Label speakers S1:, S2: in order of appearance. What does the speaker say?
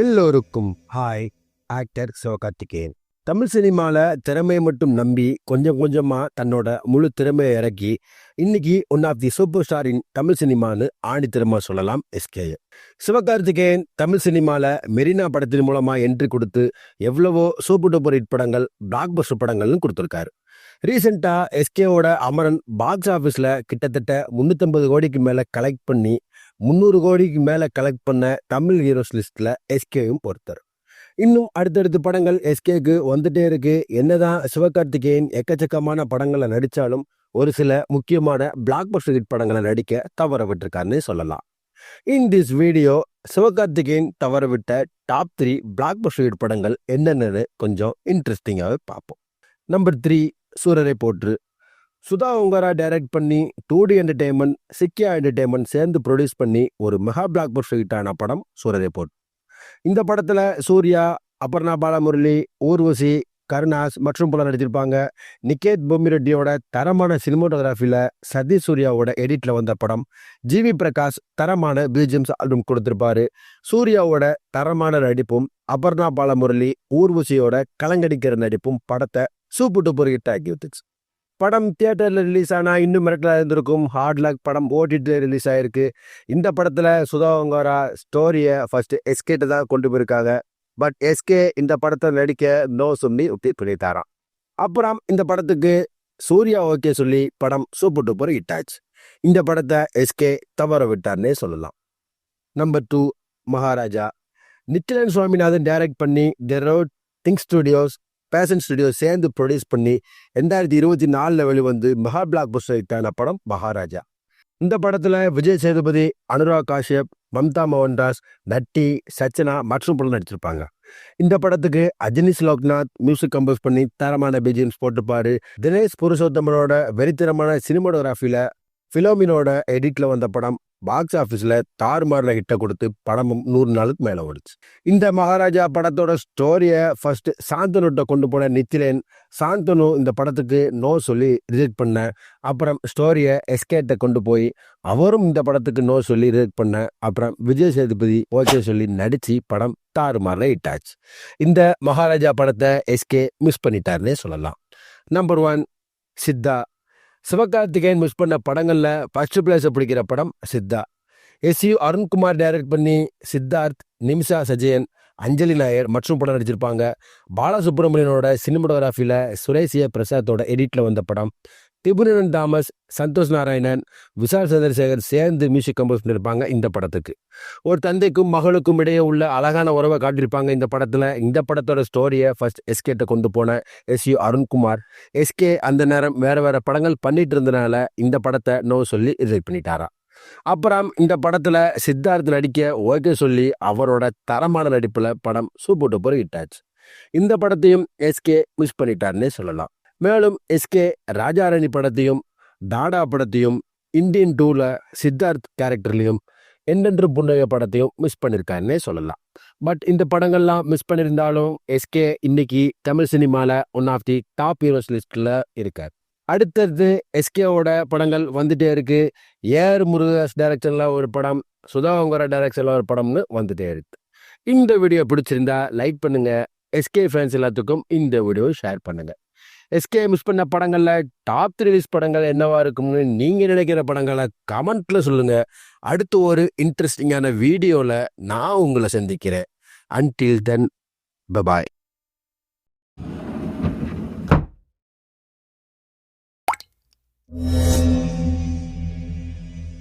S1: எல்லோருக்கும் hi actor Sivakarthikeyan. Tamil சினிமாவில் திறமையை மட்டும் நம்பி கொஞ்சம் கொஞ்சமாக தன்னோட முழு திறமையை இறக்கி இன்னைக்கு ஒன் ஆஃப் தி சூப்பர் ஸ்டாரின் தமிழ் சினிமான்னு ஆணித்தரமாக சொல்லலாம் எஸ்கே சிவகார்த்திகேயன் தமிழ் சினிமாவில் மெரினா படத்தின் மூலமாக என்ட்ரி கொடுத்து எவ்வளவோ சூப்பர் டூப்பர் ஹிட் படங்கள் பிளாக் பஸ்டர் படங்கள்னு கொடுத்துருக்காரு. ரீசெண்டாக எஸ்கேவோட அமரன் பாக்ஸ் ஆஃபீஸில் கிட்டத்தட்ட முந்நூற்றம்பது கோடிக்கு மேலே கலெக்ட் பண்ணி முந்நூறு கோடிக்கு மேலே கலெக்ட் பண்ண தமிழ் ஹீரோஸ் லிஸ்ட்டில் எஸ்கேயும் பொறுத்தர் இன்னும் அடுத்தடுத்த படங்கள் எஸ்கேக்கு வந்துட்டே இருக்கு. என்னதான் சிவகார்த்திகேயன் எக்கச்சக்கமான படங்களை நடித்தாலும் ஒரு சில முக்கியமான பிளாக் பஸ்டர் ஹிட் படங்களை நடிக்க தவற விட்டுருக்காருன்னு சொல்லலாம். இன் திஸ் வீடியோ சிவகார்த்திகேயன் தவற விட்ட top three blockbuster hit படங்கள் என்னென்னு கொஞ்சம் இன்ட்ரெஸ்டிங்காகவே பார்ப்போம். Number three Soorarai Pottru. Sudha Kongara direct பண்ணி two D entertainment Sikhya entertainment சேர்ந்து ப்ரொடியூஸ் பண்ணி ஒரு மெகா பிளாக் பஸ்டர் ஹிட்டான படம் சூரிய ரிப்போர்ட் இந்த படத்தில் சூர்யா அபர்ணா பாலமுரளி ஊர்வசி கருணாஸ் மற்றும் பலர் நடிச்சிருப்பாங்க நிகேத் பொம்மி ரெட்டியோட தரமான சினிமோட்டோகிராஃபியில் சதீஷ் சூர்யாவோட எடிட்டில் வந்த படம். ஜிவி பிரகாஷ் தரமான பிஜிஎம்ஸ் ஆல்பம் கொடுத்துருப்பாரு. சூர்யாவோட தரமான நடிப்பும் அபர்ணா பாலமுரளி ஊர்வசியோட கலங்கடிக்கிற நடிப்பும் படத்தை சூப்பர் டூப்பர் ஹிட் ஆக்கி படம் தியேட்டரில் ரிலீஸ் ஆனால் இன்னும் மிரட்டலாக இருந்திருக்கும். ஹார்ட் லாக் படம் ஓடிட்டு ரிலீஸ் ஆகிருக்கு இந்த படத்தில் சுதாவங்கரா ஸ்டோரியை ஃபஸ்ட்டு எஸ்கேட்டு தான் கொண்டு போயிருக்காங்க. பட் எஸ்கே இந்த படத்தை நடிக்க நோ சொல்லி உத்தி பண்ணித்தாராம் அப்புறம் இந்த படத்துக்கு சூர்யா ஓகே சொல்லி படம் சூப்பர் டூப்பர் ஹிட் இந்த படத்தை எஸ்கே தவற விட்டார்னே சொல்லலாம். Number two Maharaja. Nithilan Swaminathan direct பண்ணி the route think studios passion studio சேர்ந்து ப்ரொடியூஸ் பண்ணி ரெண்டாயிரத்தி இருபத்தி நாலில் வெளிவந்து மகா பிளாக் பஸ்டருக்கான படம் மகாராஜா. இந்த படத்தில் விஜய் சேதுபதி அனுராக் காஷ்யப் மம்தா மோகன்தாஸ் நட்டி சச்சனா மற்றும் படம் நடிச்சிருப்பாங்க. இந்த படத்துக்கு அஜனிஸ் லோக்நாத் மியூசிக் கம்போஸ் பண்ணி தரமான பிஜிஎம்ஸ் போட்டுப்பாரு தினேஷ் புருஷோத்தமனோட வெறித்தரமான சினிமோட்டோகிராஃபியில் ஃபிலோமினோட எடிட்டில் வந்த படம் பாக்ஸ் ஆஃபீஸில் தாறுமாறில் ஹிட்டை கொடுத்து படமும் நூறு நாளுக்கு மேலே ஓடுச்சு. இந்த மகாராஜா படத்தோட ஸ்டோரியை ஃபஸ்ட்டு சாந்தனுட்ட கொண்டு போன நித்திலேன் சாந்தனு இந்த படத்துக்கு நோ சொல்லி ரிஜெக்ட் பண்ண அப்புறம் ஸ்டோரியை எஸ்கேட்டை கொண்டு போய் அவரும் இந்த படத்துக்கு நோ சொல்லி ரிஜெக்ட் பண்ண அப்புறம் விஜய் சேதுபதி ஓகே சொல்லி நடித்து படம் தாறுமாறில் ஹிட் ஆச்சு. இந்த மகாராஜா படத்தை எஸ்கே மிஸ் பண்ணிட்டாருன்னே சொல்லலாம். Number one Chithha Sivakarthikeyan miss பண்ண படங்களில் ஃபஸ்ட்டு பிளேஸை பிடிக்கிற படம் Chithha. S U Arunkumar direct பண்ணி சித்தார்த் நிமிஷா சஜயன் அஞ்சலி நாயர் மற்றும் படம் நடிச்சிருப்பாங்க. பாலசுப்ரமணியனோட சினிமோட்டோகிராஃபியில் சுரேசிய பிரசாத்தோட எடிட்டில் வந்த படம். திபுரன் தாமஸ் சந்தோஷ் நாராயணன் விஷால் சந்திரசேகர் சேர்ந்து மியூசிக் கம்போஸ் பண்ணியிருப்பாங்க இந்த படத்துக்கு. ஒரு தந்தைக்கும் மகளுக்கும் இடையே உள்ள அழகான உறவை காட்டியிருப்பாங்க இந்த படத்தில். இந்த படத்தோட ஸ்டோரியை ஃபர்ஸ்ட் எஸ்கேட்ட கொண்டு போன எஸ் யு அருண்குமார். எஸ்கே அந்த நேரம் வேறு வேறு படங்கள் பண்ணிட்டு இருந்தனால இந்த படத்தை நோ சொல்லி ரிஜெக்ட் பண்ணிட்டாரா. அப்புறம் இந்த படத்தில் சித்தார்த் நடிக்க ஓகே சொல்லி அவரோட தரமான நடிப்பில் படம் சூப்பர் டூப்பர் ஹிட் ஆச்சு. இந்த படத்தையும் எஸ்கே மிஸ் பண்ணிட்டாருன்னே சொல்லலாம். மேலும் எஸ்கே ராஜாராணி படத்தையும் டாடா படத்தையும் இந்தியன் டூவில் சித்தார்த் கேரக்டர்லையும் என்னென்று புன்னக படத்தையும் மிஸ் பண்ணியிருக்காருன்னே சொல்லலாம். பட் இந்த படங்கள்லாம் மிஸ் பண்ணியிருந்தாலும் எஸ்கே இன்னைக்கு தமிழ் சினிமாவில் one of the top heroes லிஸ்ட்டில் இருக்கார். அடுத்தது எஸ்கேவோட படங்கள் வந்துட்டே இருக்குது ஏஆர் முருகஸ் டைரக்ஷனில் ஒரு படம் சுதாகர டைரக்ஷனில் ஒரு படம்னு வந்துட்டே இருக்கு. இந்த வீடியோ பிடிச்சிருந்தா லைக் பண்ணுங்கள் எஸ்கே ஃபேன்ஸ் எல்லாத்துக்கும் இந்த வீடியோ ஷேர் பண்ணுங்கள் எஸ்கே மிஸ் பண்ண படங்களில் டாப் ரிலீஸ் படங்கள் என்னவா இருக்கும்னு நீங்கள் நினைக்கிற படங்களை கமெண்ட்டில் சொல்லுங்கள் அடுத்து ஒரு இன்ட்ரெஸ்டிங்கான வீடியோவில் நான் உங்களை சந்திக்கிறேன். Until then bye bye